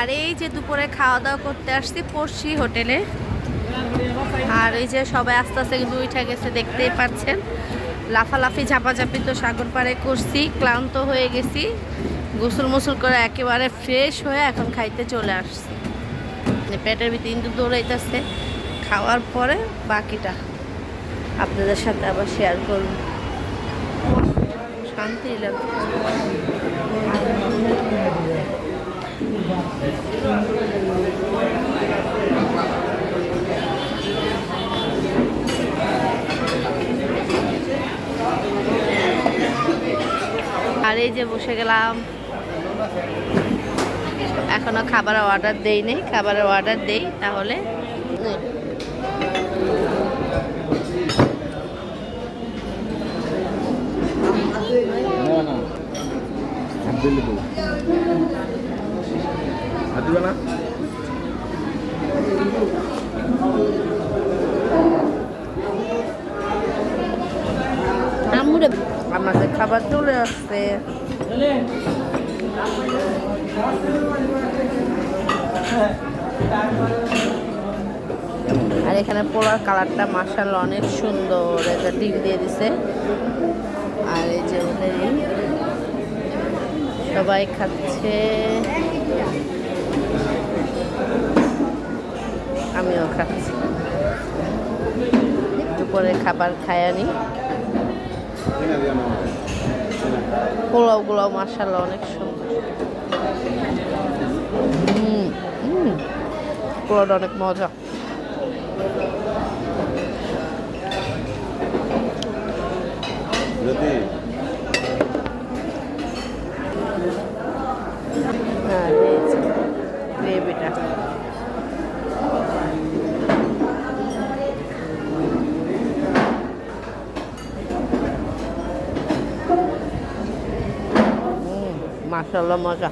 আর এই যে দুপুরে খাওয়া দাওয়া করতে আসছি পড়শি হোটেলে। আর এই যে সবাই আস্তে আস্তে কিন্তু উঠে গেছে, দেখতেই পাচ্ছেন। লাফালাফি, ঝাপাঝাপি তো সাগর পাড়ে করছি, ক্লান্ত হয়ে গেছি। গোসল মোসল করে একেবারে ফ্রেশ হয়ে এখন খাইতে চলে আসছি। পেটের ভিতরে কিন্তু দৌড়াইতেছে। খাওয়ার পরে বাকিটা আপনাদের সাথে আবার শেয়ার করব। শান্তি লাগছে। আর এই যে বসে গেলাম। এখনও খাবারের অর্ডার দেই নেই, খাবারের অর্ডার দেই, তাহলে না না দিবে না? আমাদের খাবার চলে আসছে। আর এখানে পোলার কালারটা মার্শাল অনেক সুন্দর। একটা ডিম দিয়ে দিছে। আর এই যে সবাই খাচ্ছে। আমিও খাচ্ছি। দুপুরে খাবার খায় আনি পোলাওগুলো মার্শাল্লাহ অনেক সুন্দর। পোলাওটা অনেক মজা। যদি আর এই যে গ্রেভিটা মাসাল্লাহ মজা।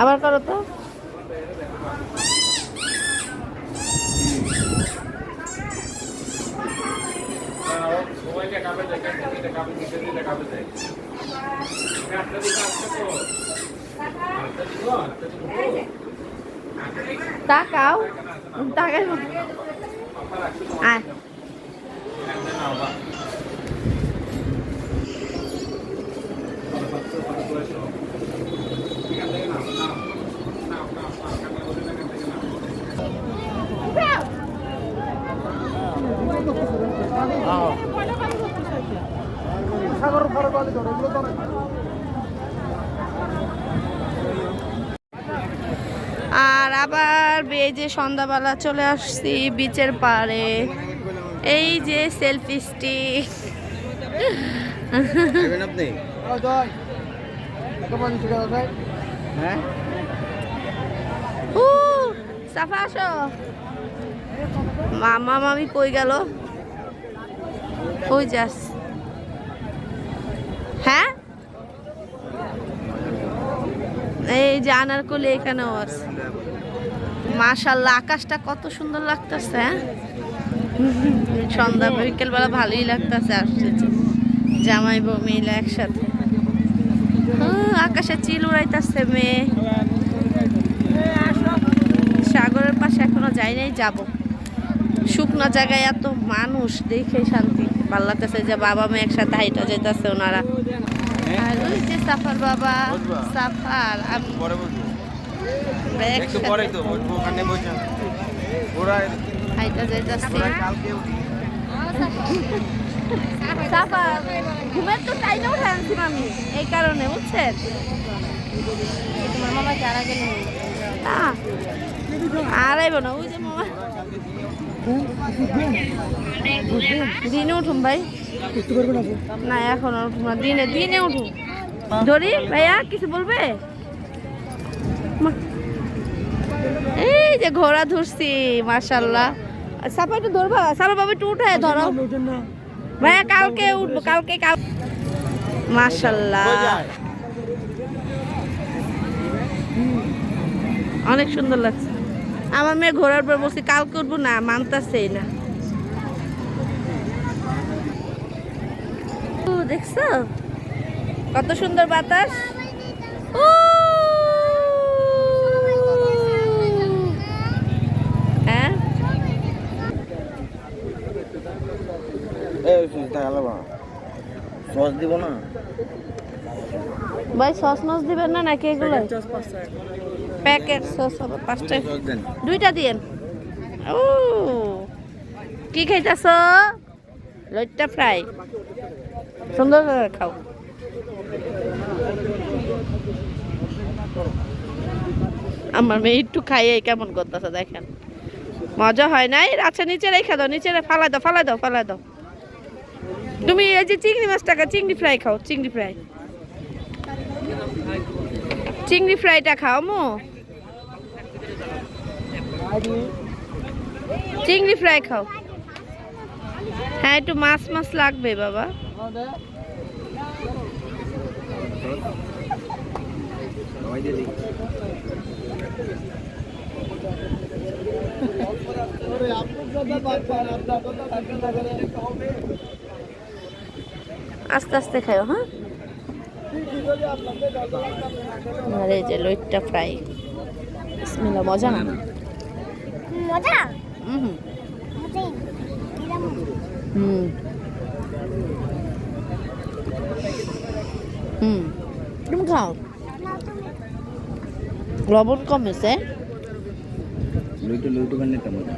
আবার করো তো। তাকাও তাকাই আয় আর আবার এই যে সন্ধ্যাবেলা চলে আসছি বিচের পাড়ে। এই যে সেলফি স্টিক হ্যাঁ? সাফা আসো। মামা মামি কই গেল? ওই যাস। হ্যাঁ? এই যে আনারকলি এখানেও আছে। মাশাল্লাহ আকাশটা কত সুন্দর লাগতেছে হ্যাঁ? সন্ধ্যা, বিকেলবেলা ভালোই লাগতেছে আসছে জামাই বউ মিলে একসাথে। আকাশে চিল উড়াইতেছে মেয়ে। সাগরের পাশে এখনও যাই নাই, যাব। শুকনো জায়গায় এত মানুষ, দেখে শান্তি। ভালো যে বাবা মেয়ে একসাথে হাইটা যেতেছে ওনারা। আর ওই যে সাফার বাবা, সাফার, আমি আমরা একটু পরেই একসাথে তো বসবো ওখানে বসে। ওরা হাইটা যেতেছি ওরা কালকে উঠি সাফার ঘুমের তো টাইমে উঠে আনছি আমি এই কারণে বুঝছেন? তোমার মামা কি আর আগে না আর আইব না ওই যে মামা। দিনে উঠুন ভাই। না এখন উঠুন না দিনে দিনে উঠুন ধরি ভাইয়া কিছু বলবে? যে ঘোড়া ধরছি মাশাল্লাহ সাপা একটু ধরবা? সাপা বাবা একটু উঠায় ধরো। ভাইয়া কালকে উঠবো কালকে কাল মাশাল্লাহ অনেক সুন্দর লাগছে। আমার মেয়ে ঘোরার পর বলছি কালকে উঠবো না মানতাছেই না। ও, দেখছ? কত সুন্দর বাতাস। উ! হ্যাঁ এই সুস্তা সস দিব না? ভাই সস মস দিবেন না নাকি এগুলো? প্যাকেট সস হবে পাঁচটা। দুইটা দিয়েন। ও কি খাইতেছ? লইট্টা ফ্রাই। সুন্দর করে খাও। আমার মেয়ে একটু খাইয়ে কেমন করতেছে দেখেন। মজা হয় নাই? আচ্ছা নিচে রেখে দাও নিচে ফালাই দাও ফালাই দাও ফালাই দাও। তুমি এই যে চিংড়ি মাছটাকে চিংড়ি ফ্রাই খাও চিংড়ি ফ্রাই। চিংড়ি ফ্রাইটা খাও মো। চিংড়ি ফ্রাই খাও। হ্যাঁ একটু মাছ মাছ লাগবে বাবা। দিই আস্তে আস্তে খাও হ্যাঁ? আর এই যে লইটটা ফ্রাই। বিসমিল্লাহ মজা না? মজা? হুম হুম। হুম। তুমি খাও। লবণ কমেছে লুইটু লুইটু বানিয়ে নিতাম মজা।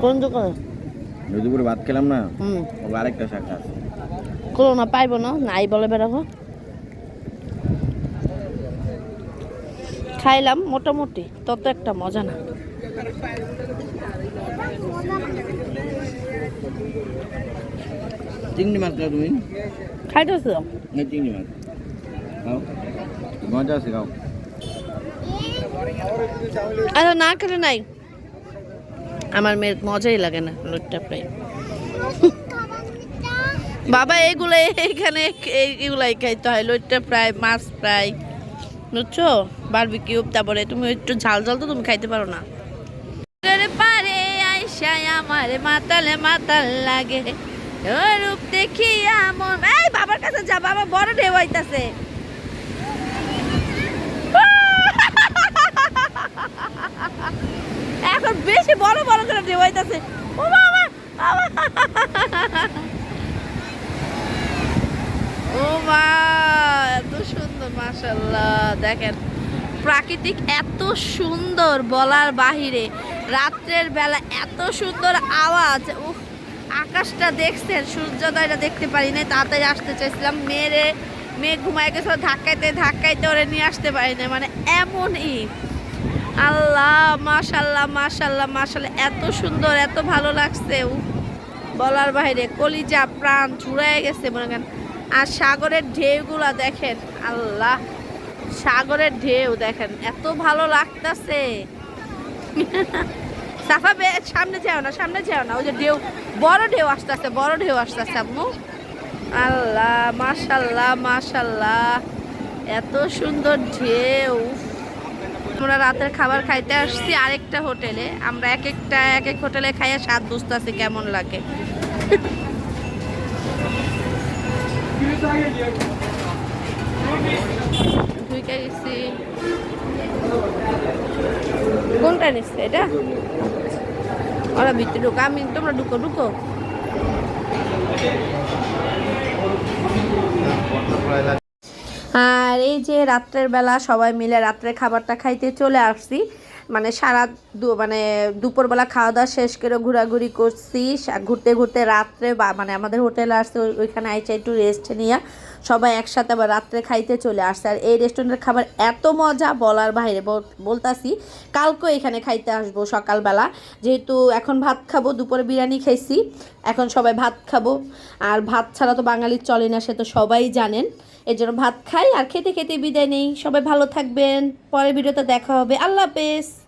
কোন দোকানে দুপুরে ভাত খেলাম না। হুম। আরেকটা শাক আছে। কোনো না পাইব না নাই বলে বেড়াবো খাইলাম মোটামুটি তত একটা মজা না। চিংড়ি মাছ খাও তুমি? খাইতেছো এই চিংড়ি মাছ। খাও। মজা আছে খাও। আচ্ছা না খেলে নাই। আমার মেয়ের মজাই লাগে না লোটটা প্রায় বাবা, এগুলো এইখানে এইগুলাই খাইতে হয়। লোটটা প্রায় মাছ প্রায় বুঝছ? বারবিকিউ তারপরে তুমি একটু ঝাল ঝাল তো তুমি খাইতে পারো না। পারে আইসায় আমার মাতালে মাতাল লাগে। রূপ দেখি মন এই বাবার কাছে যা, বাবা বড় ঢেউ আইতাছে। এখন বেশি বড় বড় করে ঢেউ আইতাছে। ও বাবা বাবা। ও মা, এত সুন্দর মাশাল্লাহ দেখেন, প্রাকৃতিক এত সুন্দর বলার বাহিরে, রাত্রের বেলা এত সুন্দর আওয়াজ। উফ, আকাশটা দেখছেন, সূর্যোদয়টা দেখতে পারি না তাড়াতাড়ি আসতে চাইছিলাম। মেয়েরে মেয়ে ঘুমায় গেছিল ধাক্কাইতে ধাক্কাইতে ওরে নিয়ে আসতে পারি না মানে এমনই আল্লাহ মাশাল্লাহ মাশাল্লাহ মাশাল্লাহ এত সুন্দর, এত ভালো লাগছে। বলার বাইরে কলিজা, প্রাণ জুড়ায় গেছে, মনে করেন। আর সাগরের ঢেউগুলা দেখেন, আল্লাহ, সাগরের ঢেউ দেখেন, এত ভালো লাগতাছে। সাফা সামনে যাও না, সামনে যাও না, ওই যে ঢেউ, বড় ঢেউ আসতেছে, বড় ঢেউ আসতেছে আম্মু। আল্লাহ, মাশাল্লাহ মাশাল্লাহ, এত সুন্দর ঢেউ। আমরা রাতের খাবার খাইতে আসছি আরেকটা হোটেলে, আমরা এক একটা, এক এক হোটেলে খাইয়ে স্বাদ বুঝতেছি কেমন লাগে। কোনটা নিচ্ছে এটা? ওরা ভিতরে ঢুকো, আমি তোমরা ঢুকো ঢুকো। আর এই যে রাত্রের বেলা সবাই মিলে রাত্রের খাবারটা খাইতে চলে আসছি। মানে সারা দু- মানে দুপুরবেলা খাওয়া দাওয়া শেষ করে ঘোরাঘুরি করছি ঘুরতে ঘুরতে রাত্রে বা মানে আমাদের হোটেল আসছে ওইখানে আইচা একটু রেস্ট নিয়ে সবাই একসাথে আবার রাত্রে খাইতে চলে আসছে। আর এই রেস্টুরেন্টের খাবার এত মজা বলার বাইরে বলতাছি, কালকেও এখানে খাইতে আসব সকালবেলা। যেহেতু এখন ভাত খাব, দুপুরে বিরিয়ানি খাইছি, এখন সবাই ভাত খাব। আর ভাত ছাড়া তো বাঙালির চলে না, সে তো সবাই জানেন। এর জন্য ভাত খাই, আর খেতে খেতে বিদায় নেই। সবাই ভালো থাকবেন। পরের ভিডিওতে দেখা হবে। আল্লাহ হাফেজ।